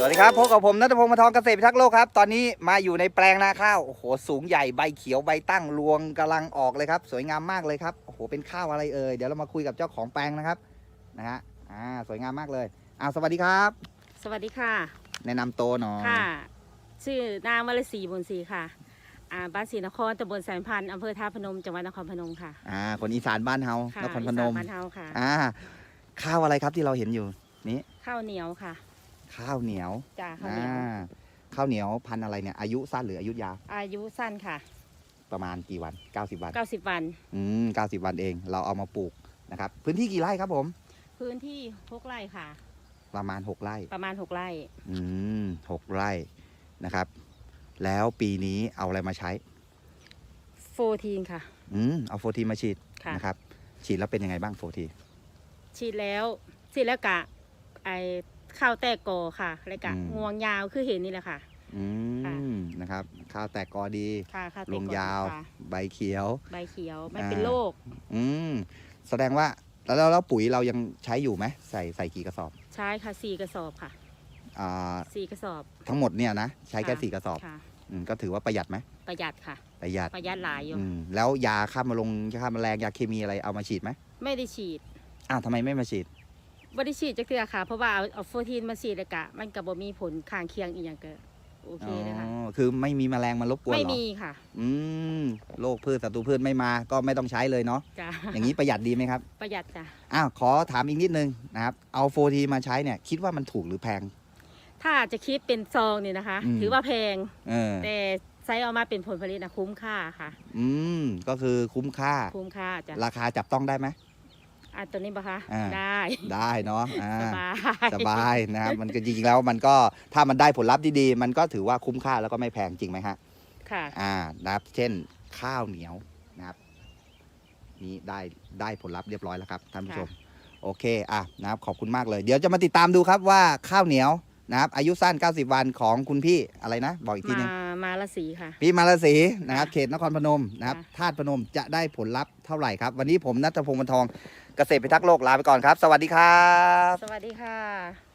ครับพบกับผมนัทพงศ์มาทองเกษตรพิทักษ์โลกครับ ตอนนี้มาอยู่ในแปลงนาข้าวโอ้โหสูงใหญ่ใบเขียวใบตั้งรวงกำลังออกเลยครับ สวยงามมากเลยครับโอ้โหเป็นข้าวอะไรเอ่ยเดี๋ยวเรามาคุยกับเจ้าของแปลงนะครับนะฮะอ่าสวยงามมากเลยอ่าสวัสดีครับ สวัสดีค่ะแนะนำตัวหน่อยค่ะ ชื่อนางวรศรีบุญศรีค่ะอ่าบ้านศรีนครตำบลแสนพันธ์อำเภอท่าพนมจังหวัดนครพนมค่ะอ่าคนอีสานบ้านเฮาค่ะนครพนมอีสาบ้านเฮาค่ะอ่าข้าวอะไรครับที่เราเห็นอยู่นี้ข้าวเหนียวค่ะ ข้าวเหนียวจ้าข้าวอ่าเหนียวข้าวเหนียวพันธุ์อะไรเนี่ยอายุสั้นหรืออายุยาวอายุสั้นค่ะ ประมาณกี่วัน 90 วัน90 วัน อืม90 วันเอง เราเอามาปลูกนะครับ พื้นที่กี่ไร่ครับผม พื้นที่หกไร่ค่ะ ประมาณ 6 ไร่ ประมาณ6ไร่ อืมหกไร่นะครับ แล้วปีนี้เอาอะไรมาใช้ โฟทีนค่ะ อืมเอาโฟทีมาฉีดค่ะ นะครับ ฉีดแล้วเป็นยังไงบ้างโฟที ฉีดแล้วฉีดแล้วกะไอ ข้าวแตกกอค่ะแล้วกะงวงยาวคือเห็นนี่แหละค่ะ อืค่ะ มนะครับ ข้าวแตกกอดี ค่ะข้าวแตลกงกอยาว ค่ะใบเขียว ใบเขียวไม่อ่าเป็นโรคอืมแสดงว่าแล้วแล้วแล้วปุ๋ยเรายังใช้อยู่ไหมใส่ใส่กี่กระสอบใช้ค่ะสี่กระสอบค่ะอ่าสี่กระสอบ ทั้งหมดเนี่ยนะใช้แค่ค่ะ สี่กระสอบค่ะ อืมก็ถือว่าประหยัดไหมประหยัดค่ะ ประหยัดประหยัดหลายอยู่อืมแล้วยาฆ่ามาลงฆ่าแมลงยาเคมีอะไรเอามาฉีดไหมไม่ได้ฉีด อ้าวทำไมไม่มาฉีด บริฉีดจะเกลือค่ะ เพราะว่าเอาเอาโฟทีนมาฉีดเลยกะ มันกับบ่มีผลข้างเคียงอีกอย่างเกิโอเคเลยค่ะอ๋อคือไม่มีแมลงมารบกวนไม่เหรอมีค่ะอืมโรคพืชศัตรูพืชไม่มาก็ไม่ต้องใช้เลยเนาะจ้ะอย่างนี้ประหยัดดีไหมครับประหยัดจ้ะอ้าวขอถามอีกนิดนึงนะครับเอาโฟทีมาใช้เนี่ยคิดว่ามันถูกหรือแพง ถ้าจะคิดเป็นซองเนี่ยนะคะ อืม ถือว่าแพง เออแต่ไซส์ออกมาเป็นผลผลิตนะคุ้มค่าค่ะ อืมก็คือคุ้มค่า คุ้มค่าจ้ะราคาจับต้องได้ไหม อะตัวนี้ปะคะ อ่า ได้ได้เนาะอ่าสบายสบายนะครับมันก็จริงๆแล้วมันก็ถ้ามันได้ผลลัพธ์ดีๆมันก็ถือว่าคุ้มค่าแล้วก็ไม่แพงจริงไหมฮะ ค่ะ อ่านะครับเช่นข้าวเหนียวนะครับนี่ได้ได้ผลลัพธ์เรียบร้อยแล้วครับท่านผู้ชม โอเคอะนะครับขอบคุณมากเลย เดี๋ยวจะมาติดตามดูครับว่าข้าวเหนียวนะครับอายุสั้น 90 วันของคุณพี่อะไรนะ บอกอีกทีมาหนึงมา ละสีค่ะพี่มาลสีนะครับค่ะเขตนครพนมนะครับค่ะธาตุพนมจะได้ผลลัพธ์เท่าไหร่ครับ วันนี้ผมนัทพงศ์บรรทองเกษตรพิทักษ์โลกลาไปก่อนครับ สวัสดีครับ สวัสดีค่ะ